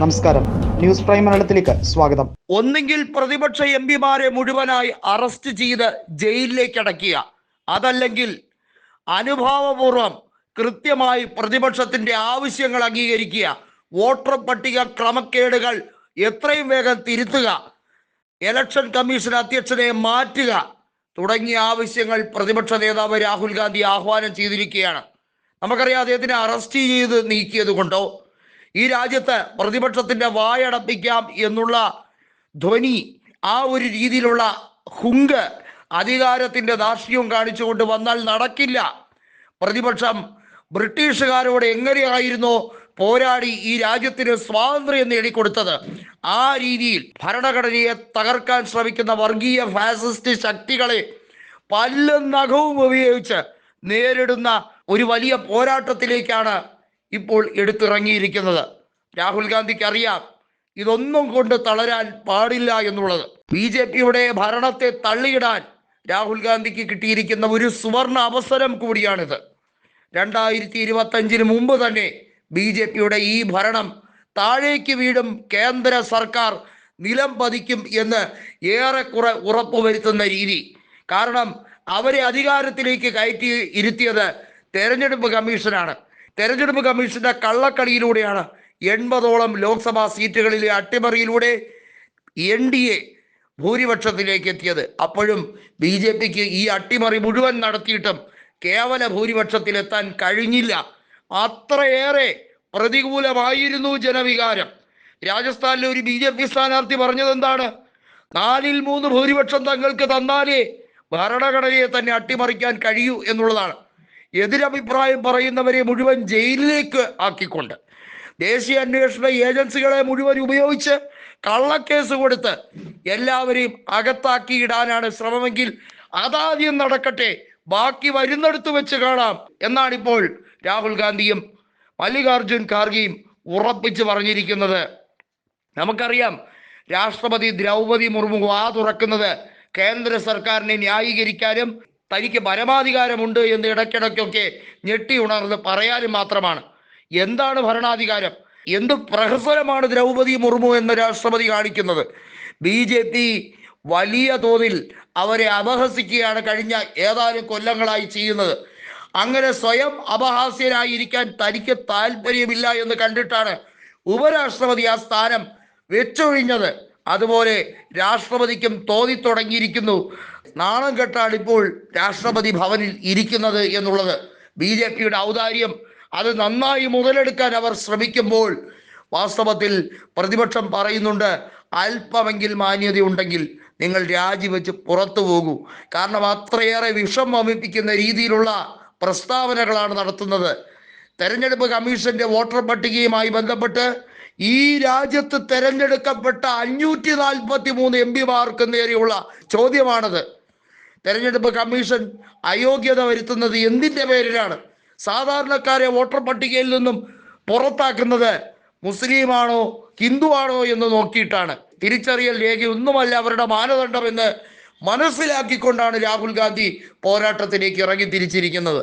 നമസ്കാരം. News prime മലയാളത്തിലേക്ക് സ്വാഗതം. ഒന്നെങ്കിൽ പ്രതിപക്ഷ എം പിമാരെ മുഴുവനായി അറസ്റ്റ് ചെയ്ത് ജയിലിലേക്ക് അടക്കുക അതല്ലെങ്കിൽ അനുഭാവപൂർവം കൃത്യമായി പ്രതിപക്ഷത്തിന്റെ ആവശ്യങ്ങൾ അംഗീകരിക്കുക. വോട്ടർ പട്ടിക ക്രമക്കേടുകൾ എത്രയും വേഗം തിരുത്തുക. ഇലക്ഷൻ കമ്മീഷൻ അധ്യക്ഷനെ മാറ്റുക തുടങ്ങിയ ആവശ്യങ്ങൾ പ്രതിപക്ഷ നേതാവ് രാഹുൽ ഗാന്ധി ആഹ്വാനം ചെയ്തിരിക്കുകയാണ്. നമുക്കറിയാം അദ്ദേഹത്തിനെ അറസ്റ്റ് ചെയ്ത് നീക്കിയത് കൊണ്ടോ ഈ രാജ്യത്ത് പ്രതിപക്ഷത്തിന്റെ വായടപ്പിക്കാം എന്നുള്ള ധ്വനി ആ ഒരു രീതിയിലുള്ള ഹുങ്ക് അധികാരത്തിന്റെ ദാർഷ്ട്യവും കാണിച്ചുകൊണ്ട് വന്നാൽ നടക്കില്ല. പ്രതിപക്ഷം ബ്രിട്ടീഷുകാരോട് എങ്ങനെയായിരുന്നോ പോരാടി ഈ രാജ്യത്തിന് സ്വാതന്ത്ര്യം നേടിക്കൊടുത്തത്? ആ രീതിയിൽ ഭരണഘടനയെ തകർക്കാൻ ശ്രമിക്കുന്ന വർഗീയ ഫാസിസ്റ്റ് ശക്തികളെ പല്ലും നഖവും ഉപയോഗിച്ച് നേരിടുന്ന ഒരു വലിയ പോരാട്ടത്തിലേക്കാണ് ഇപ്പോൾ എടുത്തിറങ്ങിയിരിക്കുന്നത്. രാഹുൽ ഗാന്ധിക്ക് അറിയാം ഇതൊന്നും കൊണ്ട് തളരാൻ പാടില്ല എന്നുള്ളത്. ബി ജെ പിയുടെ ഭരണത്തെ തള്ളിയിടാൻ രാഹുൽ ഗാന്ധിക്ക് കിട്ടിയിരിക്കുന്ന ഒരു സുവർണ അവസരം കൂടിയാണിത്. രണ്ടായിരത്തി ഇരുപത്തഞ്ചിന് മുമ്പ് തന്നെ ബി ജെ പിയുടെ ഈ ഭരണം താഴേക്ക് വീടും കേന്ദ്ര സർക്കാർ നിലം പതിക്കും എന്ന് ഏറെക്കുറെ ഉറപ്പുവരുത്തുന്ന രീതി. കാരണം അവരെ അധികാരത്തിലേക്ക് കയറ്റി ഇരുത്തിയത് തെരഞ്ഞെടുപ്പ് കമ്മീഷനാണ്. തെരഞ്ഞെടുപ്പ് കമ്മീഷന്റെ കള്ളക്കളിയിലൂടെയാണ് എൺപതോളം ലോക്സഭാ സീറ്റുകളിലെ അട്ടിമറിയിലൂടെ എൻ ഡി എ ഭൂരിപക്ഷത്തിലേക്ക് എത്തിയത്. അപ്പോഴും ബി ജെ പിക്ക് ഈ അട്ടിമറി മുഴുവൻ നടത്തിയിട്ടും കേവല ഭൂരിപക്ഷത്തിലെത്താൻ കഴിഞ്ഞില്ല. അത്രയേറെ പ്രതികൂലമായിരുന്നു ജനവികാരം. രാജസ്ഥാനിലെ ഒരു ബി ജെ പി സ്ഥാനാർത്ഥി പറഞ്ഞത് എന്താണ് നാലിൽ മൂന്ന് ഭൂരിപക്ഷം തങ്ങൾക്ക് തന്നാലേ ഭരണഘടനയെ തന്നെ അട്ടിമറിക്കാൻ കഴിയൂ എന്നുള്ളതാണ്. എതിരഭിപ്രായം പറയുന്നവരെ മുഴുവൻ ജയിലിലേക്ക് ആക്കിക്കൊണ്ട് ദേശീയ അന്വേഷണ ഏജൻസികളെ മുഴുവൻ ഉപയോഗിച്ച് കള്ളക്കേസ് കൊടുത്ത് എല്ലാവരെയും അകത്താക്കി ഇടാനാണ് ശ്രമമെങ്കിൽ അതാദ്യം നടക്കട്ടെ ബാക്കി വരുന്നിടത്ത് വെച്ച് കാണാം എന്നാണ് ഇപ്പോൾ രാഹുൽ ഗാന്ധിയും മല്ലികാർജുൻ ഖാർഗെയും ഉറപ്പിച്ച് പറഞ്ഞിരിക്കുന്നത്. നമുക്കറിയാം രാഷ്ട്രപതി ദ്രൗപതി മുർമു വാ തുറക്കുന്നത് കേന്ദ്ര സർക്കാരിനെ ന്യായീകരിക്കാനും തനിക്ക് പരമാധികാരമുണ്ട് എന്ന് ഇടയ്ക്കിടയ്ക്കൊക്കെ ഞെട്ടി ഉണർന്ന് പറയാനും മാത്രമാണ്. എന്താണ് ഭരണാധികാരം? എന്ത് പ്രഹസനമാണ് ദ്രൗപതി മുർമു എന്ന രാഷ്ട്രപതി കാണിക്കുന്നത്? ബി ജെ പി വലിയ തോതിൽ അവരെ അപഹസിക്കുകയാണ് കഴിഞ്ഞ ഏതാനും കൊല്ലങ്ങളായി ചെയ്യുന്നത്. അങ്ങനെ സ്വയം അപഹാസ്യനായിരിക്കാൻ തനിക്ക് താല്പര്യമില്ല എന്ന് കണ്ടിട്ടാണ് ഉപരാഷ്ട്രപതി ആ സ്ഥാനം വെച്ചൊഴിഞ്ഞത്. അതുപോലെ രാഷ്ട്രപതിക്കും തോന്നി തുടങ്ങിയിരിക്കുന്നു. നാണം കെട്ടാണ് ഇപ്പോൾ രാഷ്ട്രപതി ഭവനിൽ ഇരിക്കുന്നത് എന്നുള്ളത്. ബി ജെ പിയുടെ ഔദാര്യം അത് നന്നായി മുതലെടുക്കാൻ അവർ ശ്രമിക്കുമ്പോൾ വാസ്തവത്തിൽ പ്രതിപക്ഷം പറയുന്നുണ്ട് അല്പമെങ്കിൽ മാന്യതയുണ്ടെങ്കിൽ നിങ്ങൾ രാജിവെച്ച് പുറത്തു പോകൂ. കാരണം അത്രയേറെ വിഷം വമിപ്പിക്കുന്ന രീതിയിലുള്ള പ്രസ്താവനകളാണ് നടത്തുന്നത്. തെരഞ്ഞെടുപ്പ് കമ്മീഷന്റെ വോട്ടർ പട്ടികയുമായി ബന്ധപ്പെട്ട് ഈ രാജ്യത്ത് തെരഞ്ഞെടുക്കപ്പെട്ട അഞ്ഞൂറ്റി നാൽപ്പത്തി മൂന്ന് എം പിമാർക്ക് നേരെയുള്ള ചോദ്യമാണത്. തെരഞ്ഞെടുപ്പ് കമ്മീഷൻ അയോഗ്യത വരുത്തുന്നത് എന്തിന്റെ പേരിലാണ്? സാധാരണക്കാരെ വോട്ടർ പട്ടികയിൽ നിന്നും പുറത്താക്കുന്നത് മുസ്ലിമാണോ ഹിന്ദു ആണോ എന്ന് നോക്കിയിട്ടാണ്. തിരിച്ചറിയൽ രേഖയൊന്നുമല്ല അവരുടെ മാനദണ്ഡം എന്ന് മനസ്സിലാക്കിക്കൊണ്ടാണ് രാഹുൽ ഗാന്ധി പോരാട്ടത്തിലേക്ക് ഇറങ്ങി തിരിച്ചിരിക്കുന്നത്.